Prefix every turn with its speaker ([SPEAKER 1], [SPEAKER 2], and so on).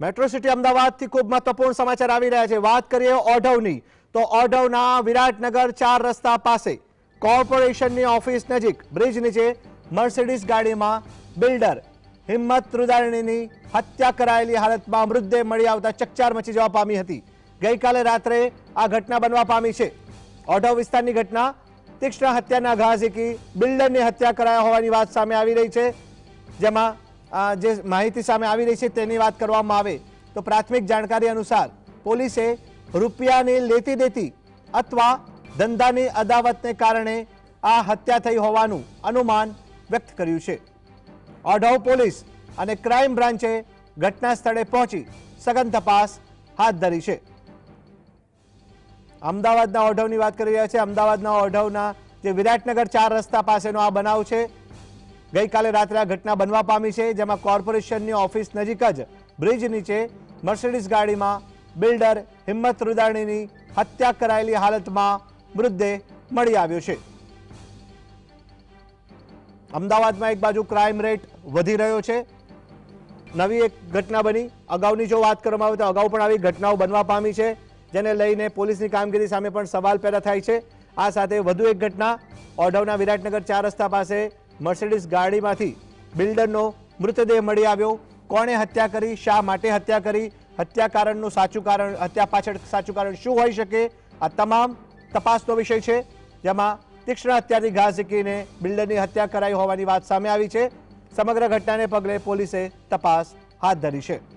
[SPEAKER 1] Metro city અમદાવાદથી ખૂબ મહત્વપૂર્ણ સમાચાર આવી રહ્યા છે. વાત કરીએ ઓઢવની, તો ઓઢવના વિરાટનગર ચાર રસ્તા પાસે કોર્પોરેશનની ઓફિસ નજીક, બ્રિજ નીચે મર્સિડીઝ ગાડીમાં બિલ્ડર હિંમત રુદાણીની હત્યા કરાયેલી હાલતમાં મૃતદેહ મળી આવતા ચકચાર મચી જવા પામી હતી. ગઈકાલે રાત્રે આ ઘટના બનવા પામી છે. ઓઢવ વિસ્તારની ઘટના, તીક્ષ્ણ હત્યાના ઘા ઝીકી બિલ્ડરની હત્યા કરાયા હોવાની વાત સામે આવી રહી છે, જેમાં જે માહિતી સામે આવી રહી છે તેની વાત કરવામાં આવે તો પ્રાથમિક જાણકારી અનુસાર પોલીસે રૂપિયાની લેતી દેતી અથવા ધંધાની અદાવતને કારણે આ હત્યા થઈ હોવાનું અનુમાન વ્યક્ત કર્યું છે. ઓઢવ પોલીસ અને ક્રાઇમ બ્રાન્ચે ઘટના સ્થળે પહોંચી સઘન તપાસ હાથ ધરી છે. અમદાવાદના ઓઢવની વાત કરી રહ્યા છે. અમદાવાદના ઓઢવના જે વિરાટનગર ચાર રસ્તા પાસેનો આ બનાવ છે ગઈકાલે રાત્રે આ ઘટના બનવા પામી છે, જેમાં કોર્પોરેશનની ઓફિસ નજીક જ બ્રિજ નીચે મર્સિડીઝ ગાડીમાં બિલ્ડર હિંમત રુદાણીની હત્યા કરાયેલી હાલતમાં મૃતદેહ મળી આવ્યો છે. અમદાવાદમાં એક બાજુ ક્રાઇમ રેટ વધી રહ્યો છે. નવી એક ઘટના બની. અગાઉની જો વાત કરવામાં આવે તો અગાઉ પણ આવી ઘટનાઓ બનવા પામી છે, જેને લઈને પોલીસની કામગીરી સામે પણ સવાલ પેદા થાય છે. આ સાથે વધુ એક ઘટના ઓઢવના વિરાટનગર ચાર રસ્તા પાસે મર્સિડીઝ ગાડીમાંથી બિલ્ડરનો મૃતદેહ મળી આવ્યો. કોણે હત્યા કરી? શા માટે હત્યા કરી? હત્યા કારણનું સાચું કારણ, હત્યા પાછળ સાચું કારણ શું હોઈ શકે? આ તમામ તપાસનો વિષય છે, જેમાં તીક્ષ્ણ હત્યાથી ઘા ઝીકીને બિલ્ડરની હત્યા કરાઈ હોવાની વાત સામે આવી છે. સમગ્ર ઘટનાને પગલે પોલીસે તપાસ હાથ ધરી છે.